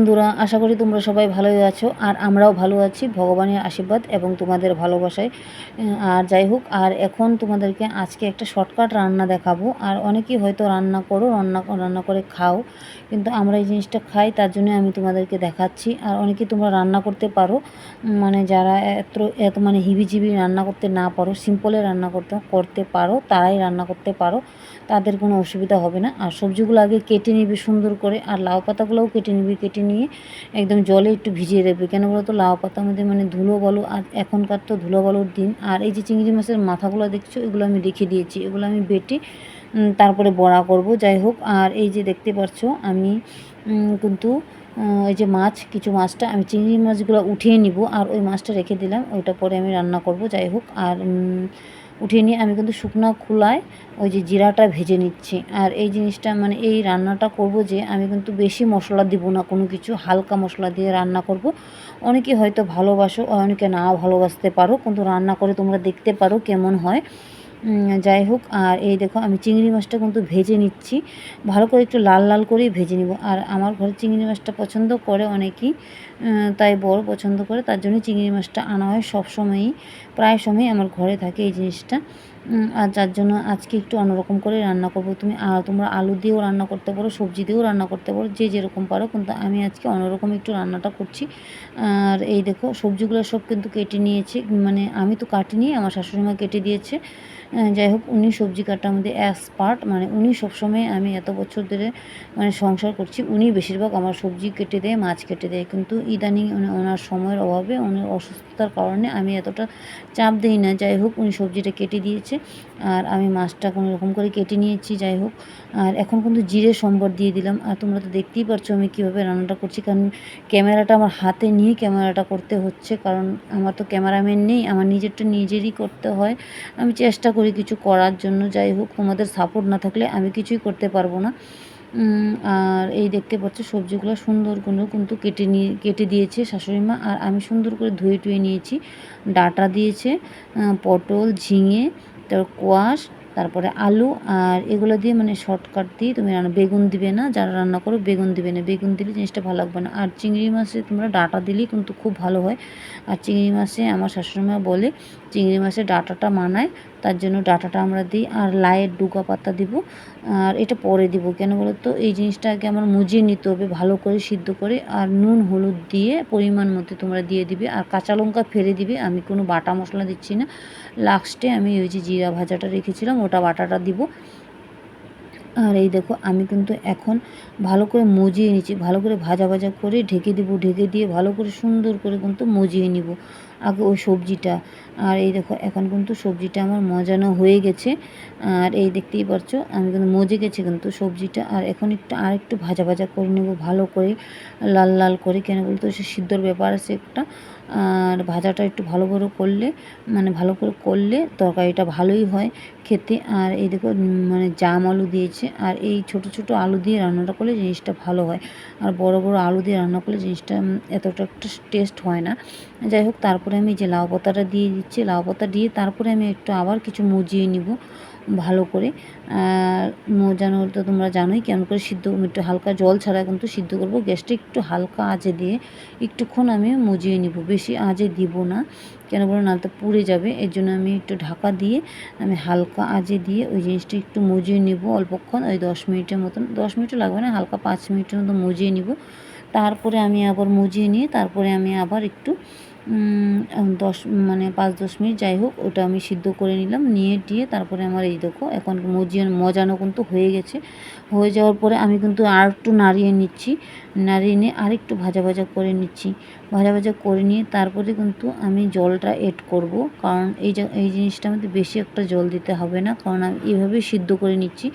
বন্ধুরা, আশা করি তোমরা সবাই ভালোই আছো আর আমরাও ভালো আছি। ভগবানের আশীর্বাদ এবং তোমাদের ভালোবাসায়। আর যাই হোক, আর এখন তোমাদেরকে আজকে একটা শর্টকাট রান্না দেখাবো। আর অনেকেই হয়তো রান্না করো, রান্না রান্না করে খাও, কিন্তু আমরা এই জিনিসটা খাই, তার জন্য আমি তোমাদেরকে দেখাচ্ছি। আর অনেকেই তোমরা রান্না করতে পারো মানে যারা এত এত মানে হিবিজিবি রান্না করতে না পারো সিম্পলে রান্না করতে করতে পারো, তারাই রান্না করতে পারো, তাদের কোনো অসুবিধা হবে না। আর সবজিগুলো আগে কেটে নিবি সুন্দর করে, আর লাউ পাতাগুলোও কেটে নিবি, কেটে নিয়ে একদম জলে একটু ভিজিয়ে রাখবে। কেন বলো তো লাউ পাতার মধ্যে মানে ধুলো বলো আর এখনকার তো ধুলো বলোর দিন। আর এই যে চিংড়ি মাছের মাথাগুলো দেখছ? এগুলো আমি রেখে দিয়েছি। এগুলো আমি বেটে তারপরে বড়া করব। যাই হোক, আর এই যে দেখতে পাচ্ছ আমি কিন্তু এই যে মাছ, কিছু মাছটা আমি চিংড়ি মাছগুলো উঠিয়ে নিব। আর ওই মাছটা রেখে দিলাম। ওইটা পরে আমি রান্না করব। যাই হোক, আর উঠিয়ে নিয়ে আমি কিন্তু শুকনো খোলায় ওই যে জিরাটা ভেজে নিচ্ছি। আর এই জিনিসটা মানে এই রান্নাটা করব যে আমি কিন্তু বেশি মশলা দিব না, কোনো কিছু হালকা মশলা দিয়ে রান্না করব। অনেকে হয়তো ভালোবাসো, অনেকে নাও ভালোবাসতে পারো, কিন্তু রান্না করে তোমরা দেখতে পারো কেমন হয়। যাই হোক, আর এই দেখো আমি চিংড়ি মাছটা কিন্তু ভেজে নিচ্ছি। ভালো করে একটু লাল লাল করেই ভেজে নিব। আর আমার ঘরে চিংড়ি মাছটা পছন্দ করে অনেকেই। তাই বড় পছন্দ করে, তার জন্য চিংড়ি মাছটা আনা হয় সবসময়ই, প্রায় সময়ই আমার ঘরে থাকে এই জিনিসটা। আর যার জন্য আজকে একটু অন্যরকম করে রান্না করব। তুমি তোমরা আলু দিয়েও রান্না করতে পারো, সবজি দিয়েও রান্না করতে পারো, যে যেরকম পারো। কিন্তু আমি আজকে অন্যরকম একটু রান্নাটা করছি। আর এই দেখো, সবজিগুলো সব কিন্তু কেটে নিয়েছি। মানে আমি তো কাটিনি, আমার শাশুড়ি মা কেটে দিয়েছে। যাই হোক, উনি সবজি কাটার মধ্যে এক্সপার্ট মানে উনি সবসময় আমি এত বছর ধরে মানে সংসার করছি, উনি বেশিরভাগ আমার সবজি কেটে দেয়, মাছ কেটে দেয়। কিন্তু ইদানিং ওনার সময়ের অভাবে, উনি অসুস্থতার কারণে আমি এতটা চাপ দিই না। যাই হোক, উনি সবজিটা কেটে দিয়েছে। আর আমি মাছটা কোনো রকম করে কেটে নিয়েছি, যাই হোক। আর এখন কিন্তু জিরে, সম্বর দিয়ে দিলাম। আর তোমরা তো দেখতেই পারছ আমি কীভাবে রান্নাটা করছি, কারণ ক্যামেরাটা আমার হাতে নিয়ে ক্যামেরাটা করতে হচ্ছে, কারণ আমার তো ক্যামেরাম্যান নেই, আমার নিজেরটা নিজেরই করতে হয়। আমি চেষ্টা করি কিছু করার জন্য, যাই হোক, তোমাদের সাপোর্ট না থাকলে আমি কিছুই করতে পারব না। আর এই দেখতে পাচ্ছ সবজিগুলো সুন্দর করে কিন্তু কেটে নিয়ে, কেটে দিয়েছে শাশুড়ি মা। আর আমি সুন্দর করে ধুয়ে টুয়ে নিয়েছি। ডাটা দিয়েছে পটল, ঝিঙে তারপর কোয়াশ, তারপরে আলু, আর এগুলো দিয়ে মানে শর্টকাট দিয়ে তুমি রান্না, বেগুন দিবে না, যারা রান্না করো বেগুন দিবে না। বেগুন দিলে জিনিসটা ভালো লাগবে না। আর চিংড়ি মাছে তোমরা ডাটা দিলেই কিন্তু খুব ভালো হয়। আর চিংড়ি মাছে আমার শাশুড়িমা বলে, চিংড়ি মাছের ডাটাটা মানায়। তার জন্য ডাটাটা আমরা দিই আর লাইয়ের ডুগা পাতা দিব। আর এটা পরে দিব কেন বলো তো এই জিনিসটা আগে আমার মুজিয়ে নিতে হবে, ভালো করে সিদ্ধ করে আর নুন, হলুদ দিয়ে পরিমাণ মতো তোমরা দিয়ে দিবে। আর কাঁচা লঙ্কা ফেলে দিবে, আমি কোনো বাটা মশলা দিচ্ছি না। লাস্টে আমি ওই যে জিরা ভাজাটা রেখেছিলাম, ওটা বাটাটা দিব। আর এই দেখো, আমি কিন্তু এখন ভালো করে মজিয়ে নিচ্ছি, ভালো করে ভাজা ভাজা করে ঢেকে দিব, ঢেকে দিয়ে ভালো করে সুন্দর করে কিন্তু মজিয়ে নিব। আগে ওই সবজিটা। আর এই দেখো, এখন কিন্তু সবজিটা আমার মজানো হয়ে গেছে। আর এই দেখতেই পারছ, আমি কিন্তু মজে গেছে কিন্তু সবজিটা। আর এখন একটু, আর একটু ভাজা ভাজা করে নেব, ভালো করে, লাল লাল করে। কেন বলতো, সে সিদ্ধর ব্যাপার আছে একটা। আর ভাজাটা একটু ভালো করে করলে মানে ভালো করে করলে তরকারিটা ভালোই হয় খেতে। আর এই দেখো মানে জাম আলু দিয়েছে। আর এই ছোট ছোট আলু দিয়ে রান্নাটা করলে জিনিসটা ভালো হয়। আর বড় বড় আলু দিয়ে রান্না করলে জিনিসটা এতটা একটা টেস্ট হয় না। যাই হোক, তারপরে আমি যে লাউ পাতাটা দিয়ে দিচ্ছি, লাউ পাতা দিয়ে তারপরে আমি একটু আবার কিছু মুজিয়ে নিব ভালো করে। আর মোজানো তো তোমরা জানোই কেমন করে সিদ্ধ একটু হালকা জল ছাড়া কিন্তু সিদ্ধ করব। গ্যাসটা একটু হালকা আঁচে দিয়ে একটুক্ষণ আমি মুজিয়ে নিব, বেশি আঁচে দিব না, কেন বলো না, তো পুড়ে যাবে। এর জন্য আমি একটু ঢাকা দিয়ে আমি হালকা আঁচে দিয়ে ওই জিনিসটা একটু মুজিয়ে নিব অল্পক্ষণ, ওই দশ মিনিটের মতন। দশ মিনিটও লাগবে না, হালকা পাঁচ মিনিটের মতো মজিয়ে নিব। তারপরে আমি আবার মুজিয়ে নিয়ে, তারপরে আমি আবার একটু দশ মানে পাঁচ, দশ মিনিট, যাই হোক, ওটা আমি সিদ্ধ করে নিলাম, নিয়ে দিয়ে তারপরে আমার এই দেখো, এখন মজিয়ে মজানো কিন্তু হয়ে গেছে। হয়ে যাওয়ার পরে আমি কিন্তু আর একটু নাড়িয়ে নিচ্ছি, নাড়িয়ে নিয়ে আরেকটু ভাজা ভাজা করে নিচ্ছি। ভাজা ভাজা করে নিয়ে তারপরে কিন্তু আমি জলটা এড করব। কারণ এই যে এই জিনিসটার মধ্যে বেশি একটা জল দিতে হবে না। কারণ আমি এইভাবেই সিদ্ধ করে নিচ্ছি।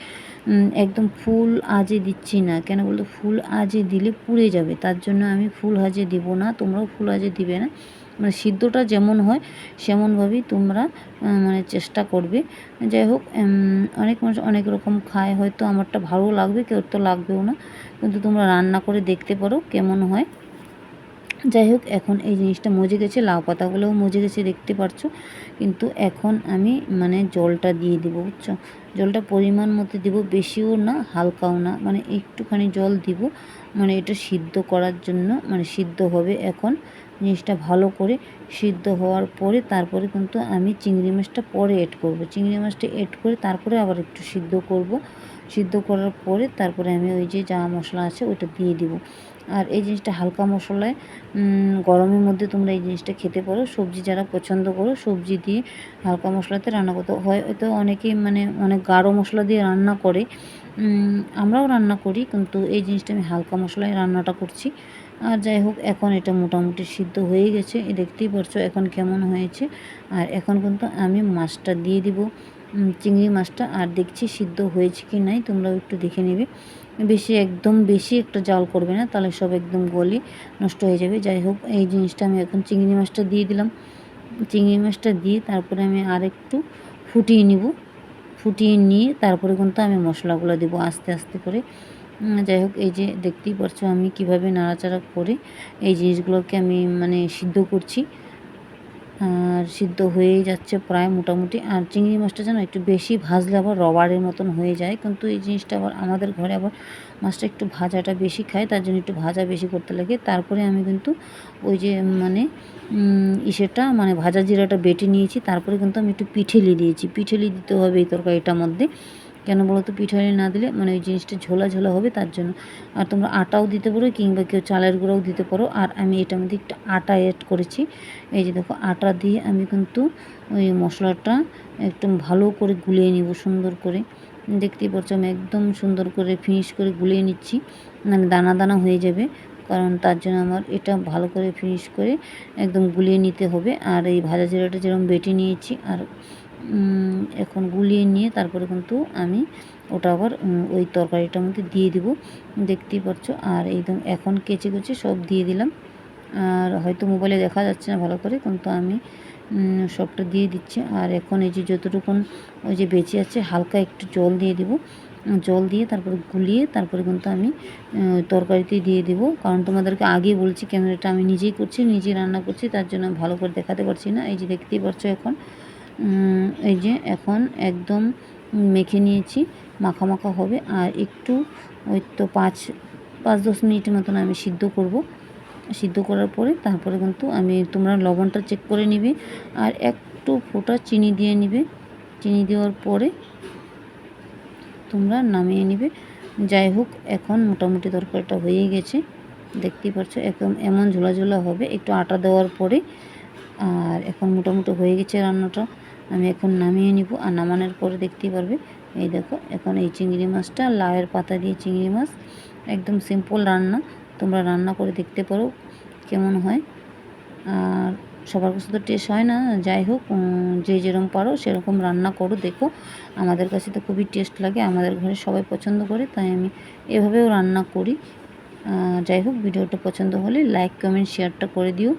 একদম ফুল আজে দিচ্ছি না। কেন বলতো? ফুল আজে দিলে পুড়ে যাবে। তার জন্য আমি ফুল আজে দিব না। তোমরাও ফুল আজে দিবে না। মানে সিদ্ধটা যেমন হয়, সেমনভাবেই তোমরা মানে চেষ্টা করবে। যাই হোক অনেক মানুষ অনেক রকম খায়। হয়তো আমারটা ভালো লাগবে, কেউ তো লাগবেও না। কিন্তু তোমরা রান্না করে দেখতে পারো কেমন হয়। যাই হোক, এখন এই জিনিসটা মজে গেছে, লাউ পাতাগুলোও মজে গেছে, দেখতে পারছ কিন্তু এখন আমি মানে জলটা দিয়ে দেবো, বুঝছ? জলটা পরিমাণ মতো দিব, বেশিও না, হালকাও না মানে একটুখানি জল দিব। মানে এটা সিদ্ধ করার জন্য মানে সিদ্ধ হবে এখন। জিনিসটা ভালো করে সিদ্ধ হওয়ার পরে তারপরে কিন্তু আমি চিংড়ি মাছটা পরে এড করব। চিংড়ি মাছটা এড করে তারপরে আবার একটু সিদ্ধ করব। সিদ্ধ করার পরে তারপরে আমি ওই যে যা মশলা আছে ওইটা দিয়ে দিব। আর এই জিনিসটা হালকা মশলায় গরমের মধ্যে তোমরা এই জিনিসটা খেতে পারো। সবজি যারা পছন্দ করো, সবজি দিয়ে হালকা মশলাতে রান্না করতে হয়। হয়তো অনেকেই মানে অনেক গাঢ় মশলা দিয়ে রান্না করে আমরাও রান্না করি, কিন্তু এই জিনিসটা আমি হালকা মশলায় রান্নাটা করছি। আর যাই হোক, এখন এটা মোটামুটি সিদ্ধ হয়ে গেছে। দেখতেই পারছ এখন কেমন হয়েছে। আর এখন কিন্তু আমি মাছটা দিয়ে দিব। চিংড়ি মাছটা আর দেখছি সিদ্ধ হয়েছে কি নাই, তোমরাও একটু দেখে নেবে। বেশি একদম বেশি একটা জাল করবে না, তাহলে সব একদম গলি নষ্ট হয়ে যাবে। যাই হোক, এই জিনিসটা আমি এখন চিংড়ি মাছটা দিয়ে দিলাম। চিংড়ি মাছটা দিয়ে তারপরে আমি আর একটু ফুটিয়ে নিব। ফুটিয়ে নিয়ে তারপরে কিন্তু আমি মশলাগুলো দেবো আস্তে আস্তে করে। যাই হোক, এই যে দেখতেই পারছ আমি কীভাবে নাড়াচাড়া করে এই জিনিসগুলোকে আমি মানে সিদ্ধ করছি। আর সিদ্ধ হয়েই যাচ্ছে প্রায় মোটামুটি। আর চিংড়ি মাছটা যেন একটু বেশি ভাজলে আবার রবারের মতন হয়ে যায়। কিন্তু এই জিনিসটা আবার আমাদের ঘরে আবার মাছটা একটু ভাজাটা বেশি খায়, তার জন্য একটু ভাজা বেশি করতে লাগে। তারপরে আমি কিন্তু ওই যে মানে ইসেটা মানে ভাজা জিরাটা বেটে নিয়েছি। তারপরে কিন্তু আমি একটু পিঠেলি দিয়েছি। পিঠেলি দিতে হবে এই তরকারিটার মধ্যে। কেন বলো তো পিঠালি না দিলে মানে ওই জিনিসটা ঝোলা ঝোলা হবে তার জন্য। আর তোমরা আটাও দিতে পারো কিংবা কেউ চালের গুঁড়াও দিতে পারো। আর আমি এটার মধ্যে একটু আটা অ্যাড করেছি। এই যে দেখো, আটা দিয়ে আমি কিন্তু ওই মশলাটা একদম ভালো করে গুলিয়ে নিব, সুন্দর করে। দেখতেই পাচ্ছ আমি একদম সুন্দর করে ফিনিশ করে গুলিয়ে নিচ্ছি। মানে দানা দানা হয়ে যাবে, কারণ তার জন্য আমার এটা ভালো করে ফিনিশ করে একদম গুলিয়ে নিতে হবে। আর এই ভাজা জিরাটা যেরকম বেটে নিয়েছি, আর এখন গুলিয়ে নিয়ে তারপরে কিন্তু আমি ওটা আবার ওই তরকারিটার মধ্যে দিয়ে দিব। দেখতেই পাচ্ছ আর একদম এখন কেচে কুচে সব দিয়ে দিলাম। আর হয়তো মোবাইলে দেখা যাচ্ছে না ভালো করে, কিন্তু আমি সবটা দিয়ে দিচ্ছি। আর এখন এই যে যতটুকুন ওই যে বেঁচে আছে, হালকা একটু জল দিয়ে দিব। জল দিয়ে তারপরে গুলিয়ে তারপরে কিন্তু আমি তরকারিতে দিয়ে দিব। কারণ তোমাদেরকে আগে বলছি, ক্যামেরাটা আমি নিজেই করছি, নিজেই রান্না করছি, তার জন্য ভালো করে দেখাতে পারছি না। এই যে দেখতেই পাচ্ছ এখন। এই যে এখন একদম মেখে নিয়েছি, মাখা মাখা হবে। আর একটু ওই তো পাঁচ পাঁচ দশ মিনিটের মতন আমি সিদ্ধ করব। সিদ্ধ করার পরে তারপরে কিন্তু আমি, তোমরা লবণটা চেক করে নিবে। আর একটু ফোটা চিনি দিয়ে নিবে। চিনি দেওয়ার পরে তোমরা নামিয়ে নিবে। যাই হোক, এখন মোটামুটি তরকারিটা হয়ে গেছে। দেখতেই পাচ্ছ একদম এমন ঝোলা ঝোলা হবে। একটু আটা দেওয়ার পরে, আর এখন মোটামুটি হয়ে গেছে রান্নাটা। আমি এখন নামিয়ে নিব আর নামানোর পরে দেখতেই পারবে। এই দেখো, এখন এই চিংড়ি মাছটা, লাউয়ের পাতা দিয়ে চিংড়ি মাছ, একদম সিম্পল রান্না। তোমরা রান্না করে দেখতে পারো কেমন হয়। আর সবার কাছে তো টেস্ট হয় না, যাই হোক যে যেরকম পারো সেরকম রান্না করো, দেখো। আমাদের কাছে তো খুবই টেস্ট লাগে, আমাদের ঘরে সবাই পছন্দ করে, তাই আমি এভাবেও রান্না করি। যাই হোক, ভিডিওটা পছন্দ হলে লাইক কমেন্ট শেয়ারটা করে দিও।